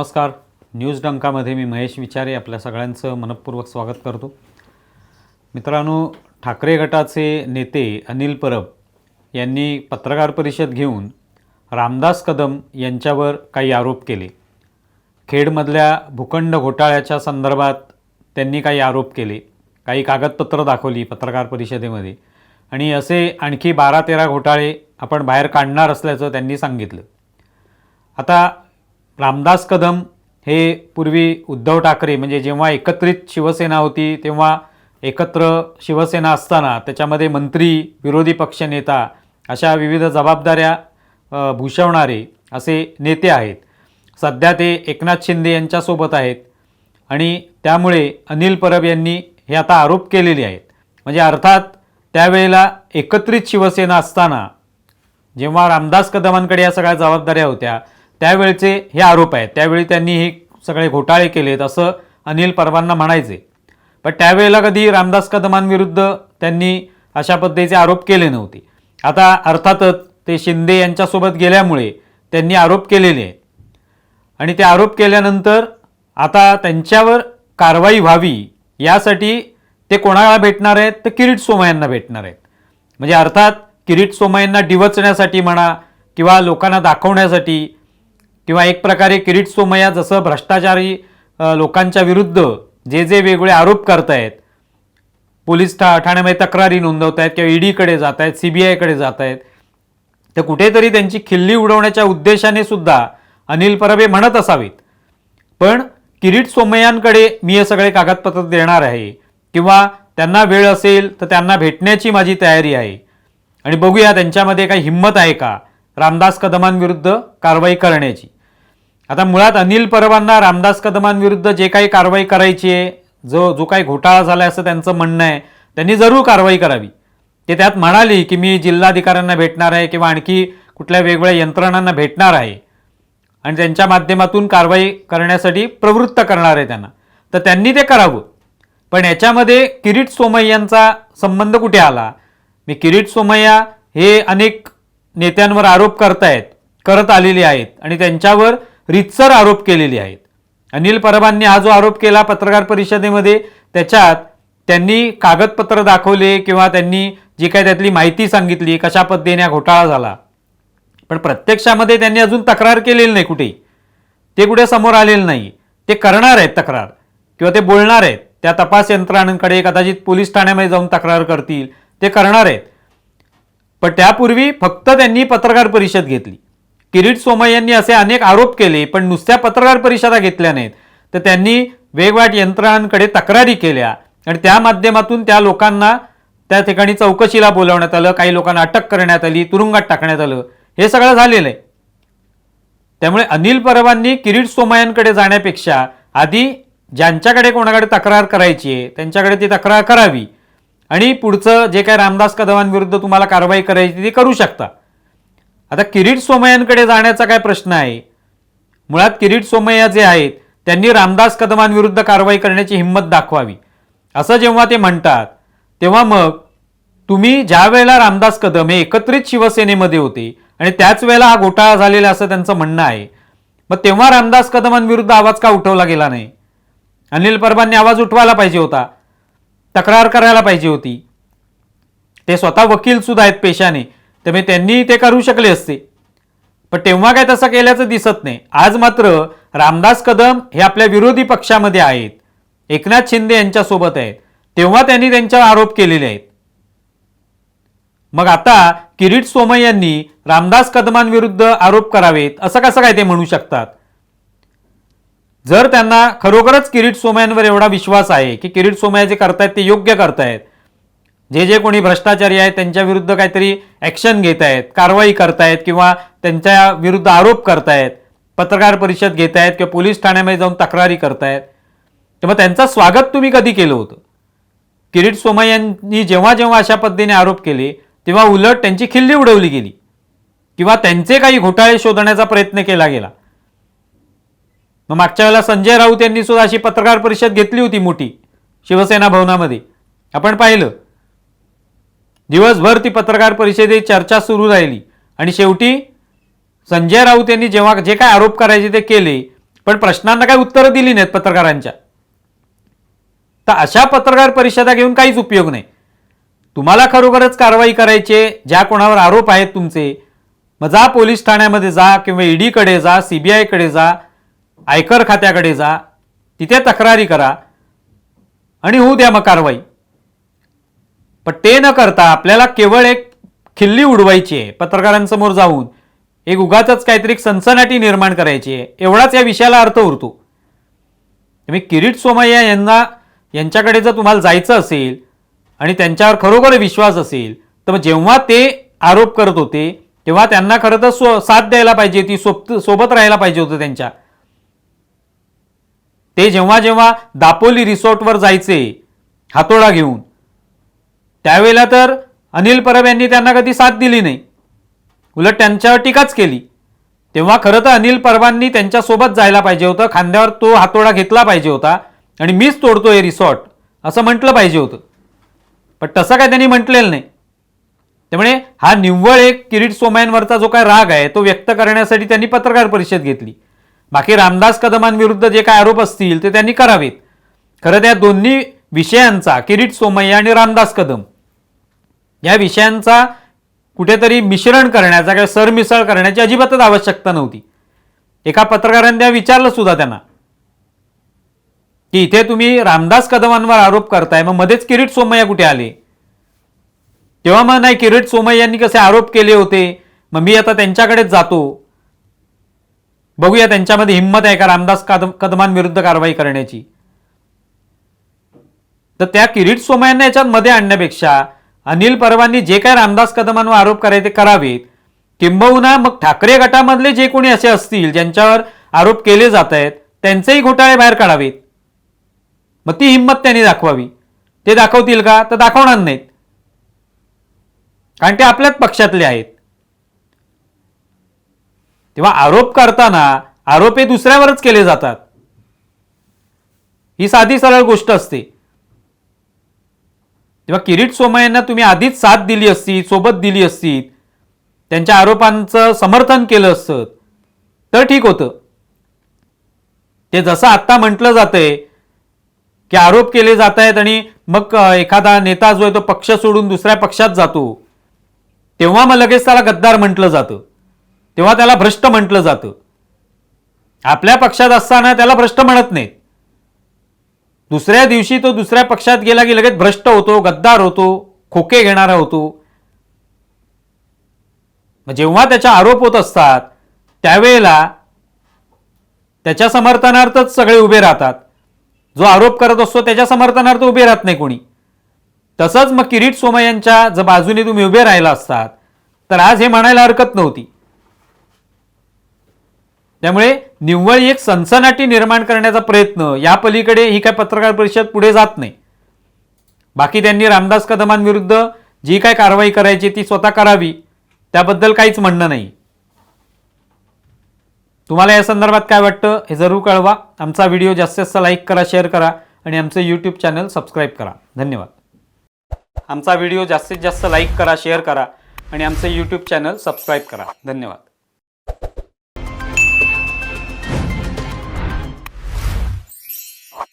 नमस्कार. न्यूज डंकामध्ये मी महेश विचारे आपल्या सगळ्यांचं मनपूर्वक स्वागत करतो. मित्रांनो ठाकरे गटाचे नेते अनिल परब यांनी पत्रकार परिषद घेऊन रामदास कदम यांच्यावर काही आरोप केले. खेडमधल्या भूखंड घोटाळ्याच्या संदर्भात त्यांनी काही आरोप केले. काही कागदपत्र दाखवली पत्रकार परिषदेमध्ये. आणि असे आणखी बारा तेरा घोटाळे आपण बाहेर काढणार असल्याचं त्यांनी सांगितलं. आता रामदास कदम हे पूर्वी उद्धव ठाकरे म्हणजे जेव्हा एकत्रित शिवसेना होती तेव्हा एकत्र शिवसेना असताना त्याच्यामध्ये मंत्री विरोधी पक्षनेता अशा विविध जबाबदाऱ्या भूषवणारे असे नेते आहेत. सध्या ते एकनाथ शिंदे यांच्यासोबत आहेत आणि त्यामुळे अनिल परब यांनी हे आता आरोप केलेले आहेत. म्हणजे अर्थात त्यावेळेला एकत्रित शिवसेना असताना जेव्हा रामदास कदमांकडे या सगळ्या जबाबदाऱ्या होत्या त्यावेळचे हे आरोप आहेत. त्यावेळी त्यांनी हे सगळे घोटाळे केलेत असं अनिल परबांना म्हणायचे पण त्यावेळेला कधी रामदास कदमांविरुद्ध त्यांनी अशा पद्धतीचे आरोप केले नव्हते. आता अर्थातच ते शिंदे यांच्यासोबत गेल्यामुळे त्यांनी आरोप केलेले आहेत. आणि ते आरोप केल्यानंतर आता त्यांच्यावर कारवाई व्हावी यासाठी ते कोणाला भेटणार आहेत? तर किरीट सोमय्यांना भेटणार आहेत. म्हणजे अर्थात किरीट सोमय्यांना डिवचण्यासाठी म्हणा किंवा लोकांना दाखवण्यासाठी किंवा एक प्रकारे किरीट सोमय्या जसं भ्रष्टाचारी लोकांच्या विरुद्ध जे जे वेगवेगळे आरोप करतायत पोलीस ठा ठाण्यामध्ये तक्रारी नोंदवत आहेत किंवा ईडीकडे जात आहेत सी बी आयकडे जात आहेत तर कुठेतरी त्यांची खिल्ली उडवण्याच्या उद्देशाने सुद्धा अनिल परब हे म्हणत असावेत. पण किरीट सोमय्यांकडे मी हे सगळे कागदपत्र देणार आहे किंवा त्यांना वेळ असेल तर त्यांना भेटण्याची माझी तयारी आहे. आणि बघूया त्यांच्यामध्ये काही हिंमत आहे का रामदास कदमांविरुद्ध कारवाई करण्याची. आता मुळात अनिल परबांना रामदास कदमांविरुद्ध जे काही कारवाई करायची आहे जो जो काही घोटाळा झाला असं त्यांचं म्हणणं आहे त्यांनी जरूर कारवाई करावी. ते त्यात म्हणाले की मी जिल्हाधिकाऱ्यांना भेटणार आहे किंवा आणखी कुठल्या वेगवेगळ्या यंत्रणांना भेटणार आहे. आणि त्यांच्या माध्यमातून कारवाई करण्यासाठी प्रवृत्त करणार आहे त्यांना. तर त्यांनी ते करावं. पण याच्यामध्ये किरीट सोमय्यांचा संबंध कुठे आला? मी किरीट सोमय्या हे अनेक नेत्यांवर आरोप करतायत करत आलेले आहेत. आणि त्यांच्यावर रितसर आरोप केलेले आहेत. अनिल परबांनी हा जो आरोप केला पत्रकार परिषदेमध्ये त्याच्यात त्यांनी कागदपत्र दाखवले किंवा त्यांनी जी काय त्यातली माहिती सांगितली कशा पद्धतीने हा घोटाळा झाला. पण प्रत्यक्षामध्ये त्यांनी अजून तक्रार केलेली नाही कुठे. ते कुठे समोर आलेलं नाही. ते करणार आहेत तक्रार. किंवा ते बोलणार आहेत. त्या तपास यंत्रणांकडे कदाचित पोलीस ठाण्यामध्ये जाऊन तक्रार करतील. ते करणार आहेत. पण त्यापूर्वी फक्त त्यांनी पत्रकार परिषद घेतली. किरीट सोमय यांनी असे अनेक आरोप केले पण नुसत्या पत्रकार परिषदा घेतल्या नाहीत. तर त्यांनी वेगवेगळ्या यंत्रणांकडे तक्रारी केल्या आणि त्या माध्यमातून त्या लोकांना त्या ठिकाणी चौकशीला बोलावण्यात आलं काही लोकांना अटक करण्यात आली तुरुंगात टाकण्यात आलं. हे सगळं झालेलं आहे. त्यामुळे अनिल परबांनी किरीट सोमायांकडे जाण्यापेक्षा आधी ज्यांच्याकडे कोणाकडे तक्रार करायची आहे त्यांच्याकडे ती तक्रार करावी. आणि पुढचं जे काही रामदास कदमांविरुद्ध तुम्हाला कारवाई करायची ती करू शकता. आता किरीट सोमय्यांकडे जाण्याचा काय प्रश्न आहे? मुळात किरीट सोमय्या जे आहेत त्यांनी रामदास कदमांविरुद्ध कारवाई करण्याची हिंमत दाखवावी. असं जेव्हा ते म्हणतात तेव्हा मग तुम्ही ज्या वेळेला रामदास कदम हे एकत्रित शिवसेनेमध्ये होते आणि त्याच वेळेला हा घोटाळा झालेला असं त्यांचं म्हणणं आहे मग तेव्हा रामदास कदमांविरुद्ध आवाज का उठवला गेला नाही? अनिल परबांनी आवाज उठवायला पाहिजे होता तक्रार करायला पाहिजे होती. ते स्वतः वकील सुद्धा आहेत पेशाने त्यामुळे त्यांनी ते करू शकले असते. पण तेव्हा काय तसं केल्याचं दिसत नाही. आज मात्र रामदास कदम हे आपल्या विरोधी पक्षामध्ये आहेत. एकनाथ शिंदे यांच्यासोबत आहेत. तेव्हा त्यांनी त्यांच्यावर आरोप केलेले आहेत. मग आता किरीट सोमय यांनी रामदास कदमांविरुद्ध आरोप करावेत असं कसं काय ते म्हणू शकतात? जर त्यांना खरोखरच किरीट सोमयांवर एवढा विश्वास आहे की किरीट सोमया जे करतायत ते योग्य करतायत. जे जे कोणी भ्रष्टाचारी आहेत त्यांच्या विरुद्ध काहीतरी ॲक्शन घेत आहेत कारवाई करतायत किंवा त्यांच्या विरुद्ध आरोप करतायत पत्रकार परिषद घेत आहेत किंवा पोलीस ठाण्यामध्ये जाऊन तक्रारी करतायत. तेव्हा त्यांचं स्वागत तुम्ही कधी केलं होतं? किरीट सोमय्यांनी जेव्हा जेव्हा अशा पद्धतीने आरोप केले तेव्हा उलट त्यांची खिल्ली उडवली गेली. किंवा त्यांचे काही घोटाळे शोधण्याचा प्रयत्न केला गेला. मग मागच्या वेळेला संजय राऊत यांनी सुद्धा अशी पत्रकार परिषद घेतली होती मोठी शिवसेना भवनामध्ये. आपण पाहिलं. दिवसभर ती पत्रकार परिषदेत चर्चा सुरू राहिली. आणि शेवटी संजय राऊत यांनी जेव्हा जे काय आरोप करायचे ते केले पण प्रश्नांना काही उत्तरं दिली नाहीत पत्रकारांच्या. तर अशा पत्रकार परिषदा घेऊन काहीच उपयोग नाही. तुम्हाला खरोखरच कारवाई करायची आहे, ज्या कोणावर आरोप आहेत तुमचे मग जा पोलीस ठाण्यामध्ये जा किंवा ईडीकडे जा सीबीआयकडे जा आयकर खात्याकडे जा तिथे तक्रारी करा आणि होऊ द्या मग कारवाई. पण ते न करता आपल्याला केवळ एक खिल्ली उडवायची आहे पत्रकारांसमोर जाऊन. एक उगाच काहीतरी सनसनाटी निर्माण करायची आहे. एवढाच या विषयाला अर्थ उरतो. तुम्ही किरीट सोमय्या यांना यांच्याकडे जर तुम्हाला जायचं असेल आणि त्यांच्यावर खरोखर विश्वास असेल तर जेव्हा ते आरोप करत होते तेव्हा त्यांना खरं तर सो साथ द्यायला पाहिजे ती सोबत सोबत राहायला पाहिजे होतं त्यांच्या. ते जेव्हा जेव्हा दापोली रिसॉर्टवर जायचे हातोडा घेऊन त्यावेळेला तर अनिल परब यांनी त्यांना कधी साथ दिली नाही. उलट त्यांच्यावर टीकाच केली. तेव्हा खरं तर अनिल परबांनी त्यांच्यासोबत जायला पाहिजे होतं. खांद्यावर तो हातोडा घेतला पाहिजे होता. आणि मीच तोडतो हे रिसॉर्ट असं म्हटलं पाहिजे होतं. पण तसं काय त्यांनी म्हटलेलं नाही. त्यामुळे हा निव्वळ एक किरीट सोमय्यांवरचा जो काय राग आहे तो व्यक्त करण्यासाठी त्यांनी पत्रकार परिषद घेतली. बाकी रामदास कदमांविरुद्ध जे काय आरोप असतील ते त्यांनी करावेत. खरं त्या दोन्ही विषयांचा किरीट सोमय्या आणि रामदास कदम. या विषयांचा कुठेतरी मिश्रण करण्याचा किंवा सरमिसळ करण्याची अजिबातच आवश्यकता नव्हती. एका पत्रकाराने त्या विचारलं सुद्धा त्यांना. की इथे तुम्ही रामदास कदमांवर आरोप करताय मग मध्येच किरीट सोमय्या कुठे आले? तेव्हा मग नाही किरीट सोमय्यांनी कसे आरोप केले होते? मग मी आता त्यांच्याकडेच जातो. बघूया त्यांच्यामध्ये हिंमत आहे का रामदास कदम कदमांविरुद्ध कारवाई करण्याची? तर त्या किरीट सोमय्यांना याच्यात मध्ये आणण्यापेक्षा अनिल परवांनी जे काय रामदास कदमांवर आरोप करायचे ते करावेत. किंबहुना मग ठाकरे गटामधले जे कोणी असे असतील ज्यांच्यावर आरोप केले जात आहेत त्यांचेही घोटाळे बाहेर काढावेत. मग ती हिंमत त्यांनी दाखवावी. ते दाखवतील का? तर दाखवणार नाहीत. कारण ते आपल्याच पक्षातले आहेत. तेव्हा आरोप करताना आरोप हे दुसऱ्यावरच केले जातात. ही साधी सरळ गोष्ट असते. तेव्हा किरीट सोमय्यांना तुम्ही आधीच साथ दिली असती सोबत दिली असती त्यांच्या आरोपांचं समर्थन केलं असतं तर ठीक होतं. ते जसं आत्ता म्हटलं जातंय की आरोप केले जात आहेत आणि मग एखादा नेता जो आहे तो पक्ष सोडून दुसऱ्या पक्षात जातो तेव्हा मग लगेच त्याला गद्दार म्हटलं जातं. तेव्हा त्याला भ्रष्ट म्हटलं जातं. आपल्या पक्षात असताना त्याला भ्रष्ट म्हणत नाहीत. दुसऱ्या दिवशी तो दुसऱ्या पक्षात गेला की लगेच भ्रष्ट होतो गद्दार होतो खोके घेणारा होतो. मग जेव्हा त्याच्या आरोप होत असतात त्यावेळेला त्याच्या समर्थनार्थच सगळे उभे राहतात. जो आरोप करत असतो त्याच्या समर्थनार्थ उभे राहत नाही कोणी. तसंच मग किरीट सोमय्यांच्या जर बाजूने तुम्ही उभे राहिला असतात. तर आज हे म्हणायला हरकत नव्हती. त्यामुळे निव्वळ एक सनसनाटी निर्माण करण्याचा प्रयत्न या पलीकडे ही काय पत्रकार परिषद पुढे जात नाही. बाकी त्यांनी रामदास कदमांविरुद्ध जी काय कारवाई करायची ती स्वतः करावी त्याबद्दल काहीच म्हणणं नाही. तुम्हाला या संदर्भात काय वाटतं हे जरूर कळवा. आमचा व्हिडिओ जास्तीत जास्त लाईक करा शेअर करा आणि आमचं यूट्यूब चॅनल सबस्क्राईब करा. धन्यवाद. आमचा व्हिडिओ जास्तीत जास्त लाईक करा शेअर करा आणि आमचं यूट्यूब चॅनल सबस्क्राईब करा. धन्यवाद.